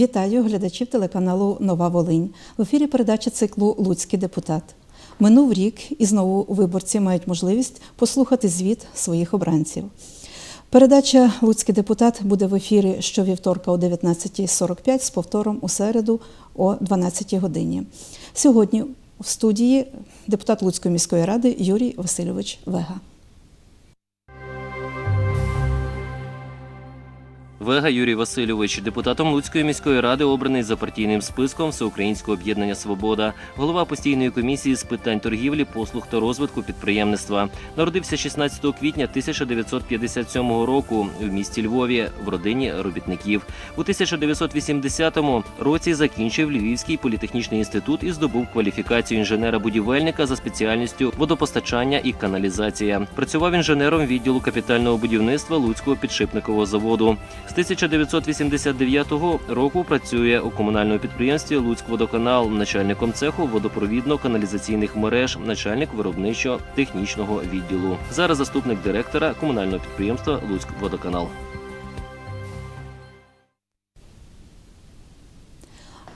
Вітаю глядачів телеканалу Нова Волинь. В ефірі передача циклу Луцький депутат. Минув рік і знову виборці мають можливість послухати звіт своїх обранців. Передача Луцький депутат буде в ефірі щовівторка о 19.45 з повтором у середу о 12 годині. Сьогодні в студії депутат Луцької міської ради Юрій Васильович Вега. Вега Юрій Васильович, депутатом Луцької міської ради, обраний за партійним списком Всеукраїнського об'єднання Свобода, голова постійної комісії з питань торгівлі, послуг та розвитку підприємництва. Народився 16 квітня 1957 року в місті Львові в родині робітників. У 1980 році закінчив Львівський політехнічний інститут і здобув кваліфікацію інженера-будівельника за спеціальністю водопостачання і каналізація. Працював інженером відділу капітального будівництва Луцького підшипникового заводу. З 1989 року працює у комунальному підприємстві Луцькводоканал, начальником цеху водопровідно-каналізаційних мереж, начальник виробничо-технічного відділу. Зараз заступник директора комунального підприємства Луцькводоканал.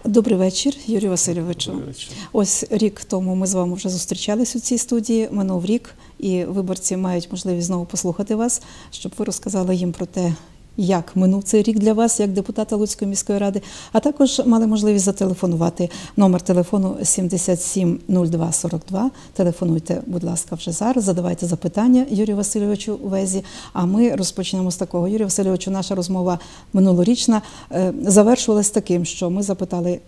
Добрий вечір, Юрій Васильовичу. Добрий вечір. Ось рік тому ми з вами вже зустрічались у цій студії. Минув рік, і виборці мають можливість знову послухати вас, щоб ви розказали їм про те, як минув цей рік для вас, як депутата Луцької міської ради, а також мали можливість зателефонувати. Номер телефону 770242. Телефонуйте, будь ласка, вже зараз. Задавайте запитання Юрію Васильовичу Везі. А ми розпочнемо з такого. Юрію Васильовичу, наша розмова минулорічна е, завершувалась таким, що ми запитали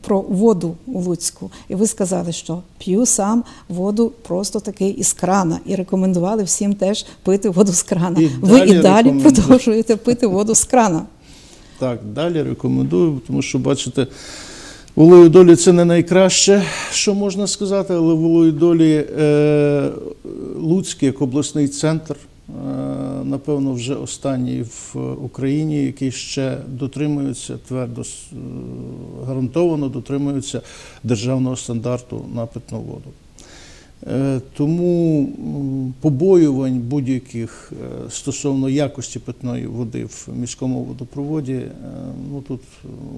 про воду у Луцьку, і ви сказали, що п'ю сам воду просто таки із крана, і рекомендували всім теж пити воду з крана. І ви далі і далі продовжуєте пити воду з крана. Так, далі рекомендую, тому що бачите, волою долі це не найкраще, що можна сказати, але волою долі е, Луцький як обласний центр, напевно, вже останній в Україні, який ще дотримується твердо е, гарантовано дотримується державного стандарту на питну воду. Е, Тому побоювань будь-яких е, стосовно якості питної води в міському водопроводі, е, ну тут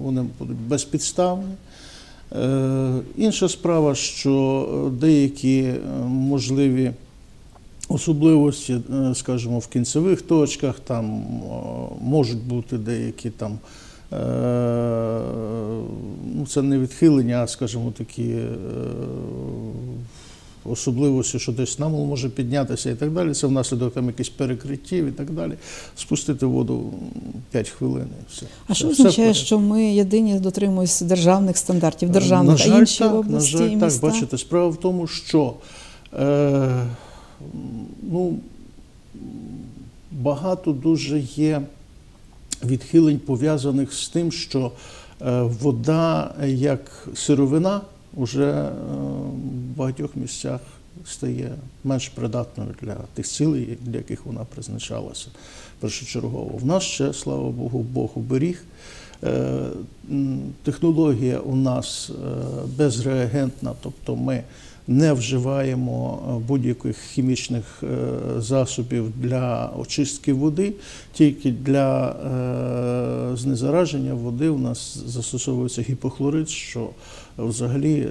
вони будуть безпідставні. Е, Інша справа, що е, деякі е, можливі особливості, е, скажімо, в кінцевих точках, там е, можуть бути деякі там. е, Ну, це не відхилення, а скажімо, такі особливості, що десь намол може піднятися і так далі. Це внаслідок там якихось перекриттів і так далі. Спустити воду 5 хвилин. І все. А що означає, що ми єдині дотримуємося державних стандартів, державних, на жаль, а інші так, області на жаль, і так, бачите, справа в тому, що е, ну, багато дуже є відхилень пов'язаних з тим, що е, вода як сировина вже е, в багатьох місцях стає менш придатною для тих цілей, для яких вона призначалася першочергово. В нас ще, слава Богу, Бог уберіг. Е, Технологія у нас безреагентна, тобто ми не вживаємо е, будь-яких хімічних е, засобів для очистки води, тільки для е, знезараження води у нас застосовується гіпохлорид, що взагалі,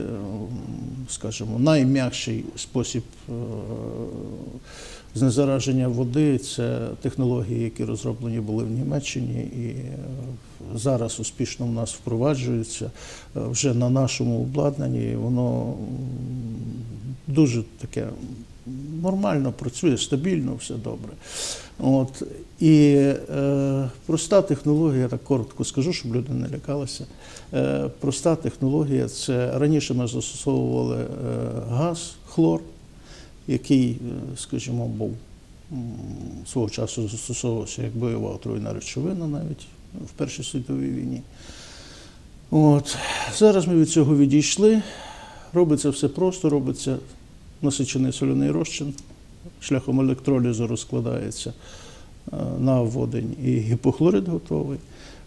скажімо, найм'якший спосіб знезараження води це технології, які розроблені були в Німеччині і зараз успішно в нас впроваджуються вже на нашому обладнанні. Воно дуже таке нормально працює, стабільно, все добре. От. І е, проста технологія, я так коротко скажу, щоб люди не лякалися. Е, проста технологія це раніше ми застосовували е, газ, хлор, який, е, скажімо, був свого часу застосовувався як бойова отруйна речовина навіть в Першій світовій війні. От. Зараз ми від цього відійшли. Робиться все просто, робиться насичений соляний розчин, шляхом електролізу розкладається е, на водень і гіпохлорид готовий.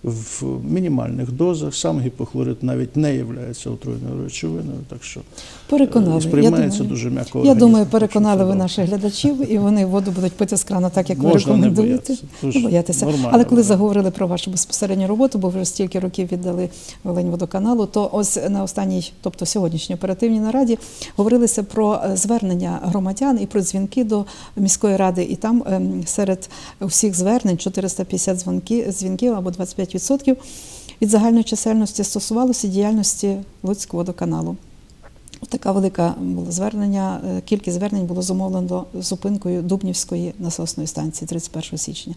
В мінімальних дозах. Сам гіпохлорид навіть не є отруйною речовиною, так що Переконали. е, сприймається я думаю, дуже м'яко. Я думаю, переконали ви наших глядачів, і вони воду будуть пити з крана, так як ви Можна не рекомендуєте. боятися. Не боятися. нормально Але коли заговорили про вашу безпосередню роботу, бо ви вже стільки років віддали Волинь водоканалу, то ось на останній, тобто сьогоднішній оперативній нараді, говорилося про е, звернення громадян і про дзвінки до міської ради. І там ем, серед усіх звернень 450 дзвінки, дзвінків або 25% від загальної чисельності стосувалося діяльності Луцького водоканалу. Така велика було звернення. е, Кількість звернень було зумовлено зупинкою Дубнівської насосної станції 31 січня.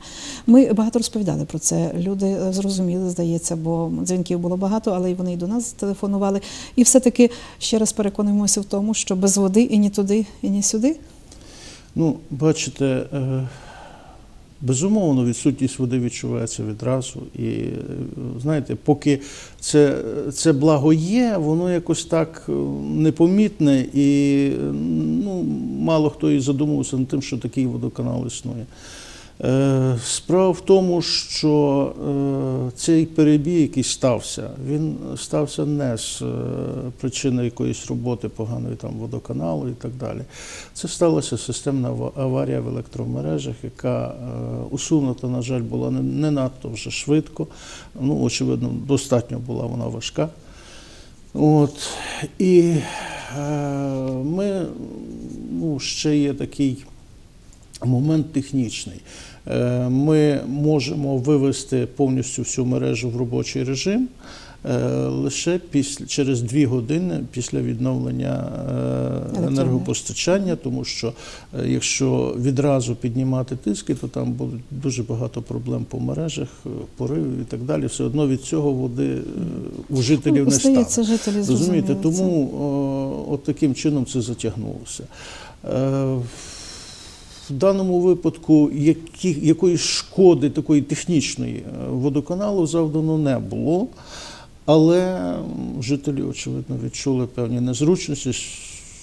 Ми багато розповідали про це. Люди е, зрозуміли, здається, бо дзвінків було багато, але й вони і до нас телефонували. І все-таки ще раз переконуємося в тому, що без води і ні туди, і ні сюди. Ну, бачите, е, безумовно, відсутність води відчувається відразу. І е, знаєте, поки це, це благо є, воно якось так е, непомітне, і ну, мало хто і задумувався над тим, що такий водоканал існує. Е, Справа в тому, що е, цей перебій, який стався, він стався не з е, причини якоїсь роботи поганої там водоканалу і так далі. Це сталася системна аварія в електромережах, яка усунута, на жаль, була не, надто вже швидко. Ну, очевидно, достатньо була вона важка. От. І ми ну, ще є такий момент технічний. Е, Ми можемо вивести повністю всю мережу в робочий режим е, лише після через дві години після відновлення е, енергопостачання, тому що якщо відразу піднімати тиски, то там будуть дуже багато проблем по мережах, поривів і так далі. Все одно від цього води у жителів Ну, не стане. Жителі Розумієте, тому о, от таким чином це затягнулося. В даному випадку які, якоїсь шкоди такої технічної е, водоканалу завдано не було, але жителі, очевидно, відчули певні незручності,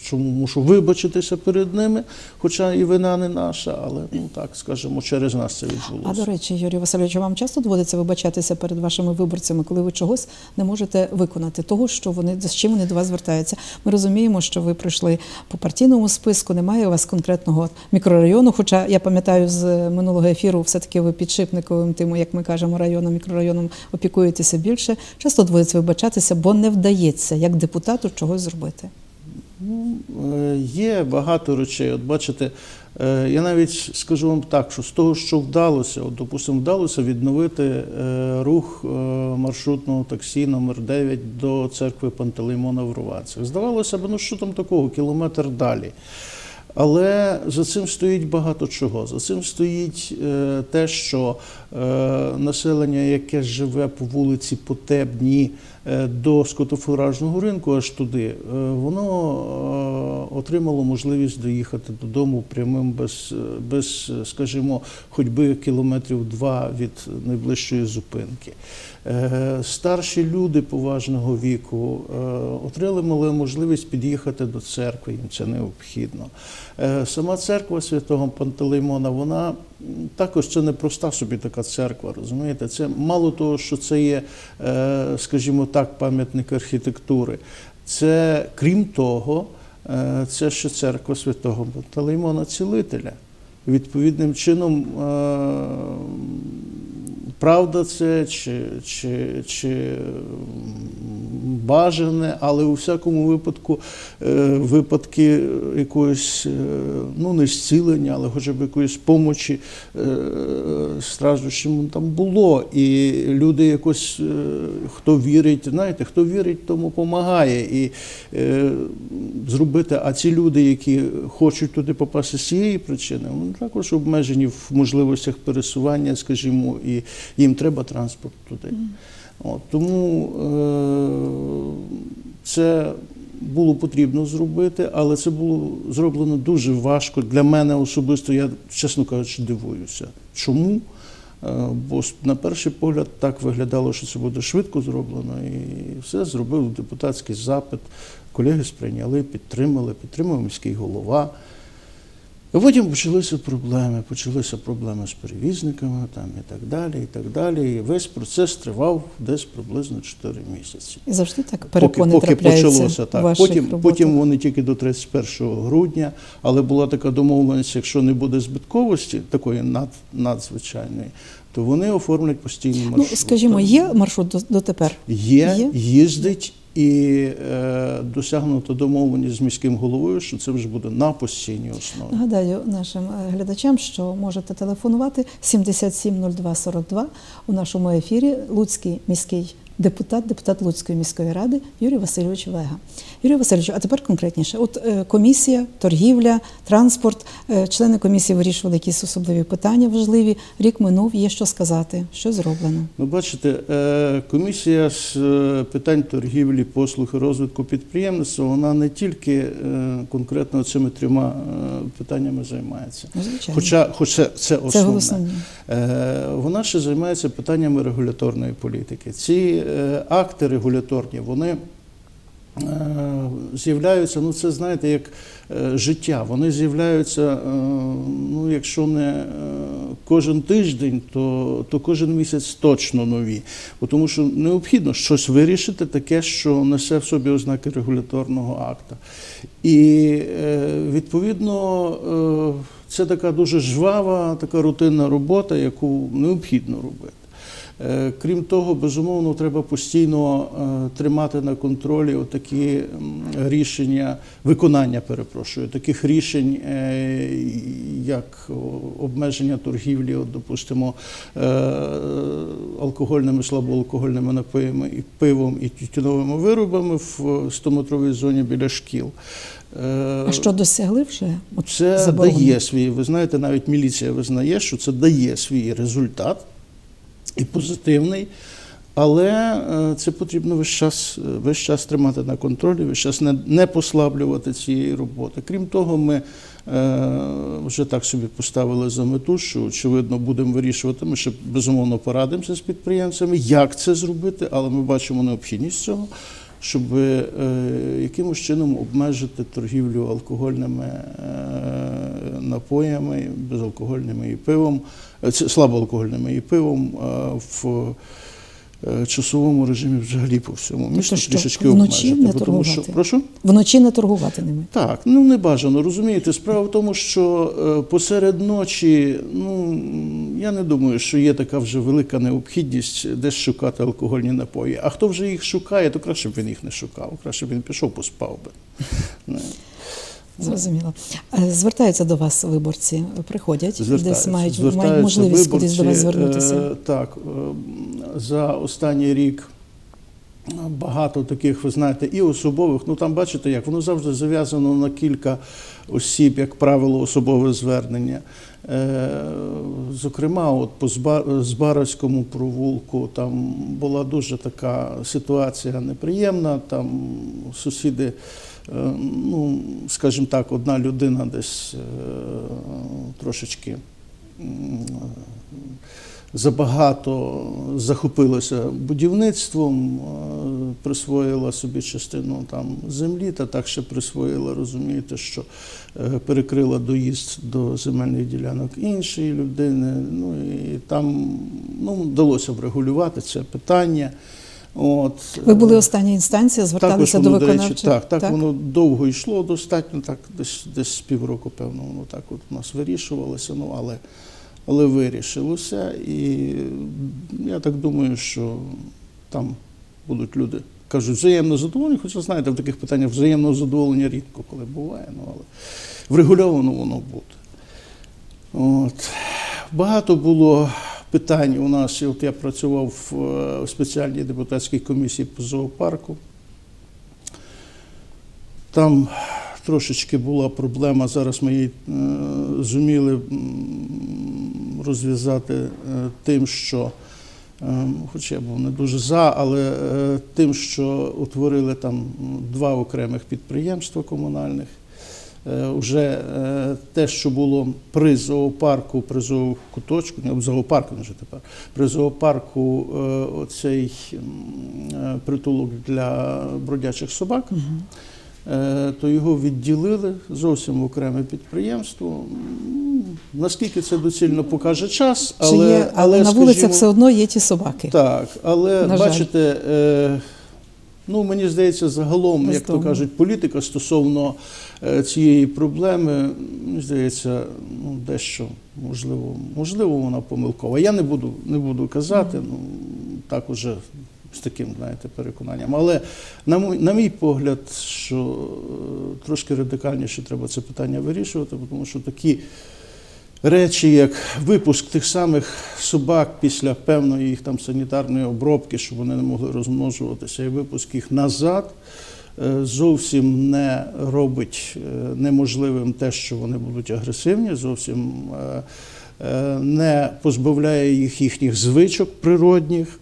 чому мушу вибачитися перед ними, хоча і вина не наша, але ну так скажемо, через нас це відбулося. А до речі, Юрій Васильович, вам часто доводиться вибачатися перед вашими виборцями, коли ви чогось не можете виконати, того, що вони з чим вони до вас звертаються. Ми розуміємо, що ви пройшли по партійному списку, немає у вас конкретного мікрорайону. Хоча я пам'ятаю з минулого ефіру, все-таки ви підшипниковим, тим, як ми кажемо, районом, мікрорайоном опікуєтеся більше. Часто доводиться вибачатися, бо не вдається як депутату чогось зробити. Ну, е, є багато речей. От бачите, е, я навіть скажу вам так, що з того, що вдалося, от, допустимо, вдалося відновити е, рух маршрутного таксі номер 9 до церкви Пантелеймона в Рувацях. Здавалося б, ну що там такого, кілометр далі. Але за цим стоїть багато чого. За цим стоїть те, що населення, яке живе по вулиці Потебні до скотофуражного ринку, аж туди, е, воно е, отримало можливість доїхати додому прямим без, е, без, е, скажімо, ходьби кілометрів два від найближчої зупинки. Е, Старші люди поважного віку е, отримали можливість під'їхати до церкви, їм це необхідно. Е, Сама церква святого Пантелеймона, вона також це не проста собі така церква, розумієте? Це мало того, що це є, е, скажімо так, пам'ятник архітектури. Це крім того, е, це ще церква святого Пантелеймона Цілителя. Відповідним чином, е, правда це чи, чи, чи бажане, але у всякому випадку е, випадки якогось, е, ну не зцілення, але хоча б якоїсь помочі е, страждущим там було. І люди якось, хто вірить, знаєте, хто вірить, тому допомагає. І зробити, а ці люди, які хочуть туди попасти з цієї причини, вони також обмежені в можливостях пересування, скажімо, і їм треба транспорт туди. От, тому е, це було потрібно зробити, але це було зроблено дуже важко. Для мене особисто, я, чесно кажучи, дивуюся. Чому? Е, Бо на перший погляд так виглядало, що це буде швидко зроблено, і все зробив депутатський запит. Колеги сприйняли, підтримали, підтримав міський голова. А потім почалися проблеми, почалися проблеми з перевізниками там, і так далі. І так далі. І весь процес тривав десь приблизно 4 місяці. І завжди так Поки, перепони поки трапляються почалося так. ваших Потім, роботах. потім вони тільки до 31 грудня, але була така домовленість, якщо не буде збитковості, такої над, надзвичайної, то вони оформлять постійний маршрут. Ну, скажімо, є маршрут до- дотепер? Є, Є? їздить і е, досягнуто домовленість з міським головою, що це вже буде на постійній основі. Нагадаю нашим е, глядачам, що можете телефонувати 770242 у нашому ефірі Луцький міський депутат, депутат Луцької міської ради Юрій Васильович Вега. Юрій Васильович, а тепер конкретніше. От е, комісія, торгівля, транспорт, е, члени комісії вирішували якісь особливі питання важливі. Рік минув, є що сказати, що зроблено. Ну, бачите, е, комісія з питань торгівлі, послуг і розвитку підприємництва, вона не тільки конкретно цими трьома питаннями займається. Ну, звичайно. Хоча, хоча це Це основне. голосування. Е, Вона ще займається питаннями регуляторної політики. Ці акти регуляторні, вони е, з'являються, ну це знаєте, як е, життя. Вони з'являються, е, ну якщо не е, кожен тиждень, то, то кожен місяць точно нові. Бо Тому що необхідно щось вирішити, таке, що несе в собі ознаки регуляторного акта. І е, відповідно. е, це така дуже жвава, така рутинна робота, яку необхідно робити. Е, Крім того, безумовно, треба постійно е, тримати на контролі такі рішення, виконання, перепрошую, таких рішень, е, як обмеження торгівлі, от, допустимо, алкогольними, слабоалкогольними напоями, і пивом і тютюновими виробами в 100-метровій зоні біля шкіл. А що досягли вже? От це заборони? дає свій, ви знаєте, навіть міліція визнає, що це дає свій результат і позитивний. Але е, це потрібно весь час, е, весь час тримати на контролі, весь час не, не послаблювати цієї роботи. Крім того, ми е, вже так собі поставили за мету, що очевидно будемо вирішувати. Ми ще безумовно порадимося з підприємцями, як це зробити, але ми бачимо необхідність цього щоб е, якимось чином обмежити торгівлю алкогольними е, напоями, безалкогольними і пивом, е, слабоалкогольними і пивом в часовому режимі взагалі по всьому місту Тобто що, трішечки вночі обмежити. не тому що, прошу? Вночі не торгувати ними. Так, ну не бажано, розумієте. Справа в тому, що посеред ночі, ну я не думаю, що є така вже велика необхідність десь шукати алкогольні напої. А хто вже їх шукає, то краще б він їх не шукав, краще б він пішов, поспав би. Зрозуміло. Е, Звертаються до вас виборці, приходять, десь мають, мають можливість кудись до вас звернутися. Е, Так, е, за останній рік багато таких, ви знаєте, і особових. Ну там бачите, як воно завжди зав'язано на кілька осіб, як правило, особове звернення. Е, Зокрема, от по Зба- Збаразькому провулку там була дуже така ситуація неприємна. Там сусіди, е, ну скажімо так, одна людина десь е, трошечки м, забагато захопилася будівництвом, е, присвоїла собі частину там землі, та так ще присвоїла, розумієте, що е, перекрила доїзд до земельних ділянок іншої людини. Ну і там ну, вдалося врегулювати це питання. От. Ви були остання інстанція, зверталися до виконавчого. так, так, воно довго йшло достатньо, так, десь, десь півроку, певно, воно так от у нас вирішувалося, ну, але, але вирішилося. І я так думаю, що там будуть люди, кажуть, взаємно задоволені, хоча знаєте, в таких питаннях взаємного задоволення рідко коли буває, ну, але врегульовано воно буде. От. Багато було питань у нас. і От я працював в е, спеціальній депутатській комісії по зоопарку. Там трошечки була проблема. Зараз ми її е, зуміли розв'язати е, тим, що, е, хоч я був не дуже за, але е, тим, що утворили там два окремих підприємства комунальних. Уже е, те, що було при зоопарку, при зоокуточку, не в зоопарку вже тепер, при зоопарку оцей притулок для бродячих собак. е, то його відділили зовсім в окреме підприємство. Наскільки це доцільно покаже час, Чи але, є, але, на вулицях скажімо, все одно є ті собаки. так, але На бачите, е, ну мені здається, загалом, як то кажуть, політика стосовно е, цієї проблеми, мені здається, ну дещо можливо, можливо, вона помилкова. Я не буду, не буду казати, ну так уже з таким, знаєте, переконанням. Але на мій, на мій погляд, що е, трошки радикальніше треба це питання вирішувати, тому що такі речі, як випуск тих самих собак після певної їх там санітарної обробки, щоб вони не могли розмножуватися, і випуск їх назад. е, Зовсім не робить е, неможливим те, що вони будуть агресивні, зовсім е, не позбавляє їх їхніх звичок природних.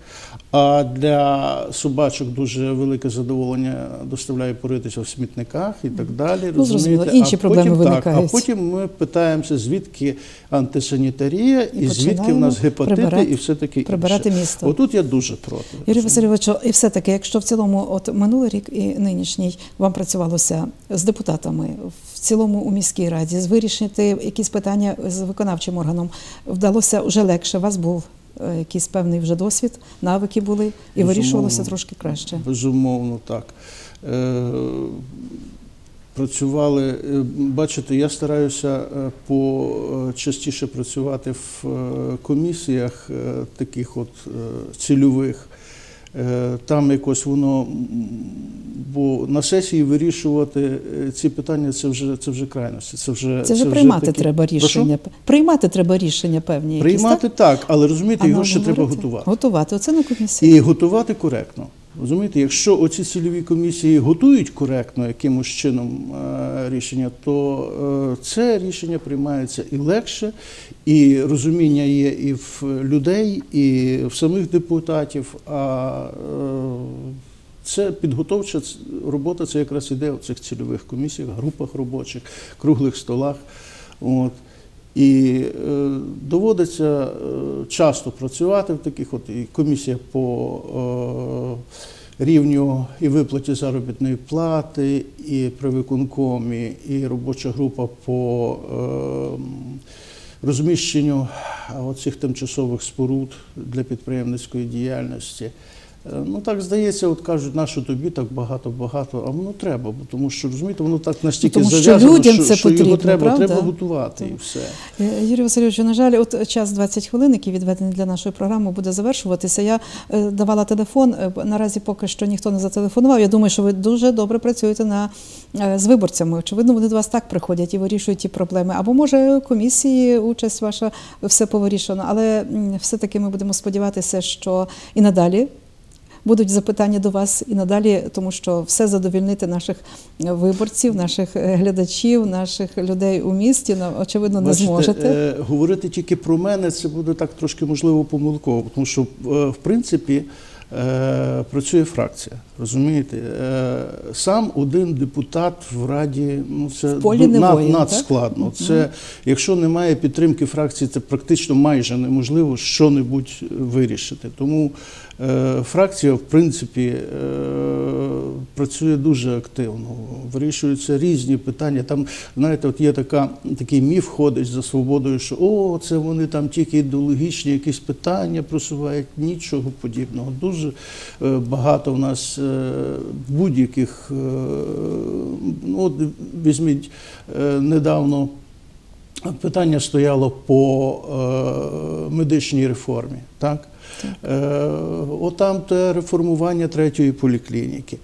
А для собачок дуже велике задоволення доставляє поритися в смітниках і так далі. Ну, зрозуміло, інші а проблеми потім, так, виникають. а потім ми питаємося, звідки антисанітарія і, І звідки в нас гепатити прибирати- і все таке прибирати інше. місто. Отут я дуже проти. Юрій Васильович, і все-таки, якщо в цілому, от минулий рік і нинішній вам працювалося з депутатами в цілому у міській раді, з вирішити якісь питання з виконавчим органом, вдалося вже легше. Вас був якийсь певний вже досвід, навики були, і Безумовно. вирішувалося трошки краще. Безумовно, так. Е, Працювали, е, бачите, я стараюся почастіше по е, частіше працювати в е, комісіях е, таких от е, цільових. Е, Там якось воно, бо на сесії вирішувати е, ці питання це вже це вже крайності. Це вже Це вже приймати такі- треба Прошу? рішення. Приймати треба рішення певні. якісь, Приймати так? так, але розумієте, А його ще ще треба готувати. Готувати. Оце на комісії. І готувати коректно. Розумієте, якщо оці цільові комісії готують коректно якимось чином е, рішення, то е, це рішення приймається і легше, і розуміння є і в людей, і в самих депутатів. А е, це підготовча робота, це якраз іде у цих цільових комісіях, групах робочих, круглих столах. От. І е, доводиться е, часто працювати в таких, от і комісія по е, рівню і виплаті заробітної плати, і при виконкомі, і робоча група по е, розміщенню оцих тимчасових споруд для підприємницької діяльності. Е, Ну так здається, от кажуть, нащо тобі так багато, багато, а воно треба, бо тому що розумієте, воно так настільки тому що зав'язано, людям що, це що його треба, правда? треба готувати і все. Е, Юрій Васильович, на жаль, от час 20 хвилин, який відведений для нашої програми, буде завершуватися. Я е, давала телефон. Наразі поки що ніхто не зателефонував. Я думаю, що ви дуже добре працюєте на, з виборцями. Очевидно, вони до вас так приходять і вирішують ті проблеми. Або може комісії, участь ваша все повирішено. Але все-таки ми будемо сподіватися, що і надалі. Будуть запитання до вас і надалі, тому що все задовільнити наших е, виборців, наших е, глядачів, наших людей у місті, ну, очевидно, не Бачите, зможете. е, говорити тільки про мене це буде так трошки можливо помилково, тому що в принципі працює фракція. Розумієте, Е, сам один депутат в раді, ну це полі над- воїн, надскладно. Це якщо немає підтримки фракції, це практично майже неможливо що-небудь вирішити. Тому е, фракція, в принципі, е, працює дуже активно. Вирішуються різні питання. Там, знаєте, от є така, такий міф ходить за свободою, що о, це вони там тільки ідеологічні якісь питання просувають. Нічого подібного. Дуже е, багато в нас е, будь-яких, е, ну, от візьміть недавно. Питання стояло по е, медичній реформі. Так? Е, отам те реформування третьої поліклініки.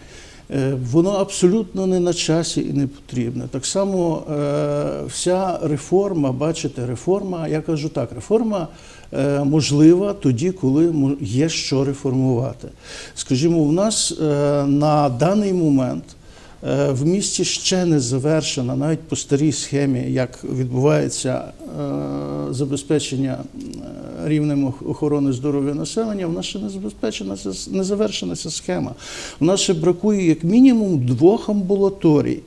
Е, воно абсолютно не на часі і не потрібне. Так само е, вся реформа, бачите, реформа, я кажу так, реформа е, можлива тоді, коли є що реформувати. Скажімо, у нас на даний момент В місті ще не завершена, навіть по старій схемі, як відбувається е, забезпечення е, рівнем охорони здоров'я населення, в нас ще не забезпечена не завершена ця схема. У нас ще бракує як мінімум двох амбулаторій.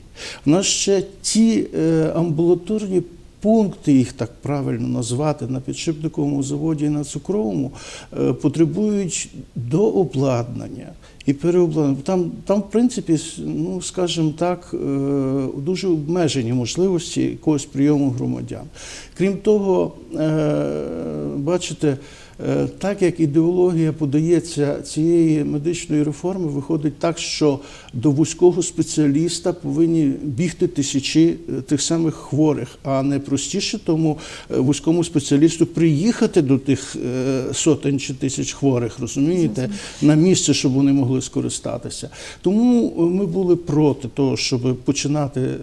В нас ще ті е, амбулаторні пункти, їх так правильно назвати, на підшипниковому заводі і на цукровому, е, потребують дообладнання і переобладнання. Там, там, в принципі, ну, скажімо так, е, дуже обмежені можливості якогось прийому громадян. Крім того, е, бачите, Так як ідеологія подається цієї медичної реформи, виходить так, що до вузького спеціаліста повинні бігти тисячі е, тих самих хворих, а не простіше тому е, вузькому спеціалісту приїхати до тих е, сотень чи тисяч хворих, розумієте, на місце, щоб вони могли скористатися. Тому е, ми були проти того, щоб починати е,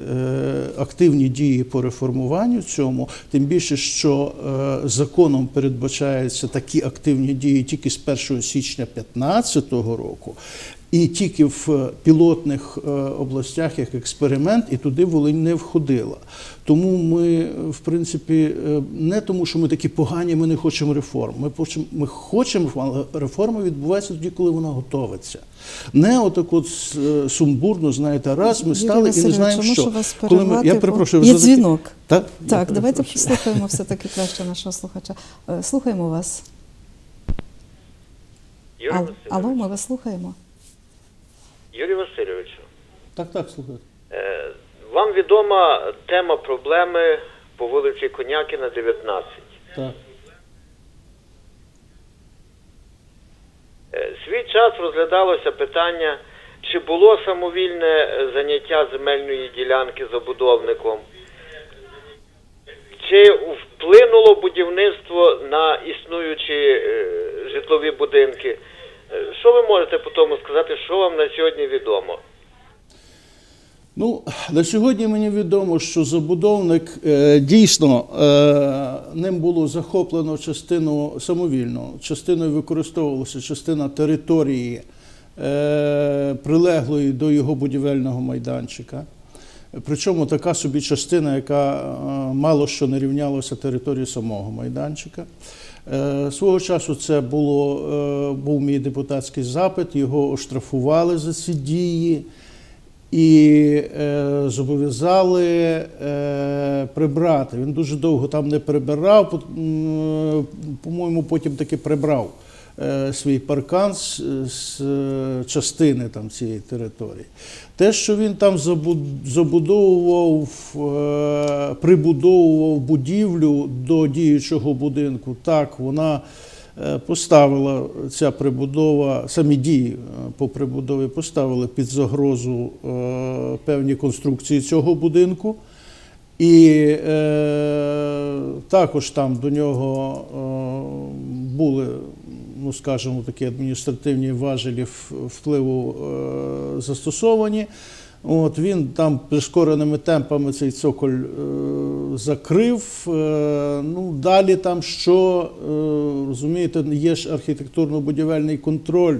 активні дії по реформуванню цьому, тим більше, що е, законом передбачаються такі активні дії тільки з 1 січня 2015 року. І тільки в пілотних е, областях як експеримент, і туди Волинь не входила. Тому ми, в принципі, е, не тому, що ми такі погані, ми не хочемо реформ. Ми хочемо, ми хочемо, але реформа відбувається тоді, коли вона готовиться. Не отак от е, сумбурно, знаєте, раз ми Юрій стали і не знаємо, що. вас Коли ми, я перепрошую, є дзвінок. Так, я Так, давайте послухаємо все-таки краще нашого слухача. Слухаємо вас. Юрій Ал- Васильович. Алло, ми вас слухаємо. Юрій Васильовичу, Так, так, слухайте. е, вам відома тема проблеми по вулиці Конякіна, 19. Так. Е, Свій час розглядалося питання, чи було самовільне е, заняття земельної ділянки забудовником, чи вплинуло будівництво на існуючі е, житлові будинки. Е, Що ви можете по тому сказати, що вам на сьогодні відомо? Ну, на сьогодні мені відомо, що забудовник е, дійсно ним було захоплено частину самовільно, частиною використовувалася частина території, прилеглої до його будівельного майданчика. Причому така собі частина, яка е, мало що не рівнялася території самого майданчика. Е, Свого часу це було, е, був мій депутатський запит, його оштрафували за ці дії і зобов'язали прибрати. Він дуже довго там не прибирав, по-моєму, потім таки прибрав свій паркан з, з е, частини там цієї території. Те, що він там забудовував, е, прибудовував будівлю до діючого будинку, так, вона е, поставила ця прибудова, самі дії е, по прибудові поставили під загрозу е, певні конструкції цього будинку. І е, також там до нього е, були, ну скажімо, такі адміністративні важелі впливу е, застосовані. От він там прискореними темпами цей цоколь е, закрив. Е, ну, далі там що, е, розумієте, є ж архітектурно-будівельний контроль.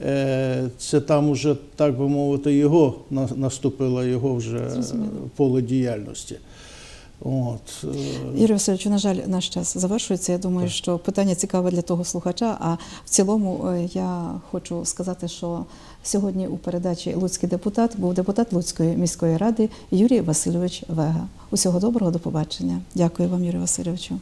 Е, Це там уже, так би мовити, його на- наступило його вже Зрозуміло. поле діяльності. От. е, Юрій Васильович, на жаль, наш час завершується. Я думаю, що питання цікаве для того слухача. А в цілому е, я хочу сказати, що сьогодні у передачі Луцький депутат був депутат Луцької міської ради Юрій Васильович Вега. Усього доброго, до побачення. Дякую вам, Юрій Васильовичу.